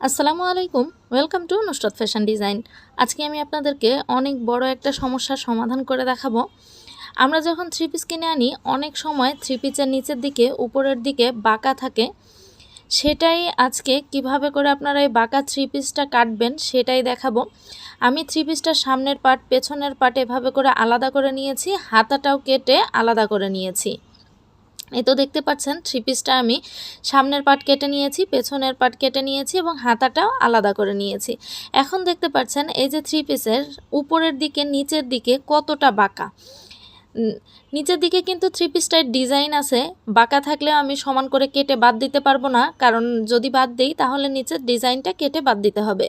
আসসালামু আলাইকুম welcome to Nusrat fashion design আজকে আমি আপনাদেরকে অনেক বড় একটা সমস্যার সমাধান করে দেখাবো। আমরা যখন থ্রি পিস কিনে আনি, অনেক সময় থ্রি পিসের নিচের দিকে, উপরের দিকে বাঁকা থাকে। সেটাই আজকে কীভাবে করে আপনারা এই বাঁকা থ্রি পিসটা কাটবেন, সেটাই দেখাবো। আমি থ্রি পিসটার সামনের পার্ট পেছনের পার্ট এভাবে করে আলাদা করে নিয়েছি, হাতাটাও কেটে আলাদা করে নিয়েছি। এই তো দেখতে পাচ্ছেন থ্রি পিসটা আমি সামনের পাট কেটে নিয়েছি, পেছনের পাট কেটে নিয়েছি এবং হাতাটাও আলাদা করে নিয়েছি। এখন দেখতে পাচ্ছেন, এই যে থ্রি পিসের উপরের দিকে, নিচের দিকে কতটা বাঁকা। নিচের দিকে কিন্তু থ্রি পিসটার ডিজাইন আছে, বাঁকা থাকলেও আমি সমান করে কেটে বাদ দিতে পারব না, কারণ যদি বাদ দিই, তাহলে নিচের ডিজাইনটা কেটে বাদ দিতে হবে।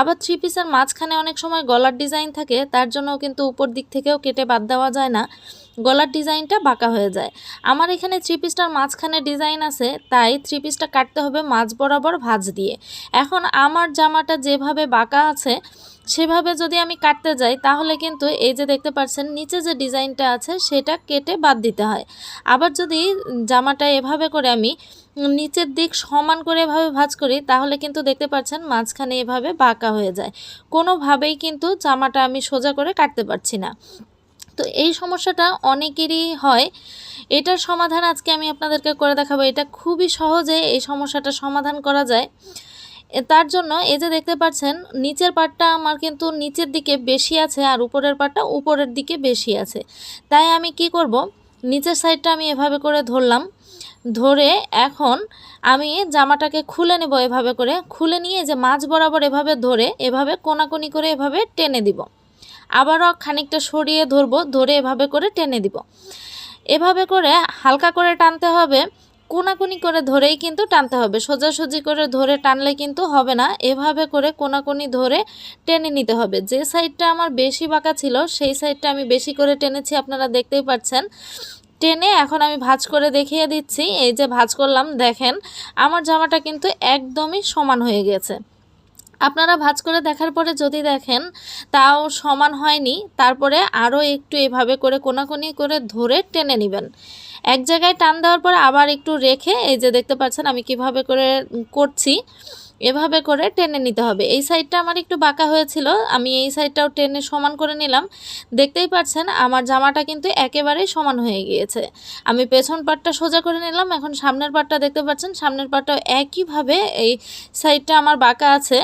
আবার থ্রি পিসের মাঝখানে অনেক সময় গলার ডিজাইন থাকে, তার জন্য কিন্তু উপর দিক থেকেও কেটে বাদ দেওয়া যায় না। গলার ডিজাইনটা বাঁকা হয়ে যায়। আমার এখানে থ্রি পিসটার মাঝখানে ডিজাইন আছে, তাই থ্রি পিসটা কাটতে হবে মাঝ বরাবর ভাঁজ দিয়ে। এখন আমার জামাটা যেভাবে বাঁকা আছে, সেভাবে যদি আমি কাটতে যাই, তাহলে কিন্তু এই যে দেখতে পাচ্ছেন, নিচে যে ডিজাইনটা আছে, সেটা কেটে বাদ দিতে হয়। আবার যদি জামাটা এভাবে করে আমি নিচের দিক সমান করে এভাবে ভাঁজ করি, তাহলে কিন্তু দেখতে পাচ্ছেন মাঝখানে এভাবে বাঁকা হয়ে যায়। কোনোভাবেই কিন্তু জামাটা আমি সোজা করে কাটতে পারছি না। তো এই সমস্যাটা অনেকেরই হয়। এটার সমাধান আজকে আমি আপনাদেরকে করে দেখাবো। এটা খুবই সহজে এই সমস্যাটা সমাধান করা যায়। তার জন্য এই যে দেখতে পাচ্ছেন, নিচের পাটটা আমার কিন্তু নিচের দিকে বেশি আছে আর উপরের পাটটা উপরের দিকে বেশি আছে। তাই আমি কি করব? নিচের সাইডটা আমি এভাবে করে ধরলাম। ধরে এখন আমি জামাটাকে খুলে নেব এভাবে করে। খুলে নিয়ে যে মাছ বরাবর এভাবে ধরে, এভাবে কোনাকুনি করে এভাবে টেনে দিব। আবারও খানিকটা সরিয়ে ধরবো, ধরে এভাবে করে টেনে দিব। এভাবে করে হালকা করে টানতে হবে, কোনাকুনি করে ধরেই কিন্তু টানতে হবে। সোজাসুজি করে ধরে টানলে কিন্তু হবে না, এভাবে করে কোনাকুনি ধরে টেনে নিতে হবে। যে সাইডটা আমার বেশি বাঁকা ছিল, সেই সাইডটা আমি বেশি করে টেনেছি, আপনারা দেখতেই পাচ্ছেন। টেনে এখন আমি ভাঁজ করে দেখিয়ে দিচ্ছি, এই যে ভাঁজ করলাম, দেখেন, আমার জামাটা কিন্তু একদমই সমান হয়ে গেছে। আপনারা ভাজ করে দেখার পরে যদি দেখেন, তাও সমান হয়নি। তারপরে আরও একটু এভাবে করে কোনাকুনি করে ধরে টেনে নেবেন। এক জায়গায় টান দেওয়ার পর আবার একটু রেখে এই যে দেখতে পাচ্ছেন আমি কীভাবে করে করছি, এভাবে করে টেনে নিতে হবে। এই সাইডটা আমার একটু বাঁকা হয়েছিল, আমি এই সাইডটাও টেনে সমান করে নিলাম। দেখতেই পাচ্ছেন আমার জামাটা কিন্তু একেবারেই সমান হয়ে গিয়েছে। আমি পেছন পাটটা সোজা করে নিলাম, এখন সামনের পাটটা দেখতে পাচ্ছেন, সামনের পাটটাও একইভাবে এই সাইডটা আমার বাঁকা আছে।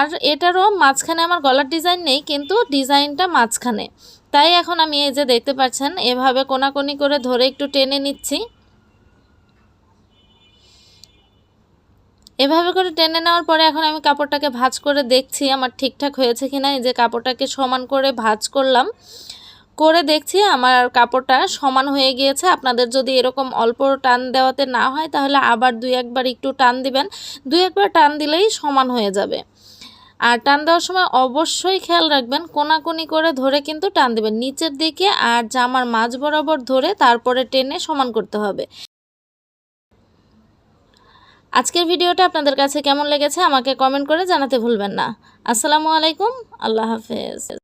আর এটারও মাঝখানে আমার গলার ডিজাইন নেই, কিন্তু ডিজাইনটা মাঝখানে। তাই এখন আমি এই যে দেখতে পাচ্ছেন, এভাবে কোনাকুনি করে ধরে একটু টেনে নিচ্ছি। এভাবে করে টেনে নেওয়ার পরে এখন আমি কাপড়টাকে ভাজ করে দেখছি আমার ঠিকঠাক হয়েছে কি না এই যে কাপড়টাকে সমান করে ভাজ করলাম, করে দেখছি আমার কাপড়টা সমান হয়ে গিয়েছে। আপনাদের যদি এরকম অল্প টান দেওয়াতে না হয়, তাহলে আবার দুই একবার একটু টান দিবেন। দুই একবার টান দিলেই সমান হয়ে যাবে। আর টান দেওয়ার সময় অবশ্যই খেয়াল রাখবেন, কোনাকুনি করে ধরে কিন্তু টান দেবেন। নিচের দিকে আর জামার মাঝ বরাবর ধরে তারপরে টেনে সমান করতে হবে। আজকের ভিডিওটা আপনাদের কাছে কেমন লেগেছে আমাকে কমেন্ট করে জানাতে ভুলবেন না। আসসালামু আলাইকুম, আল্লাহ হাফেজ।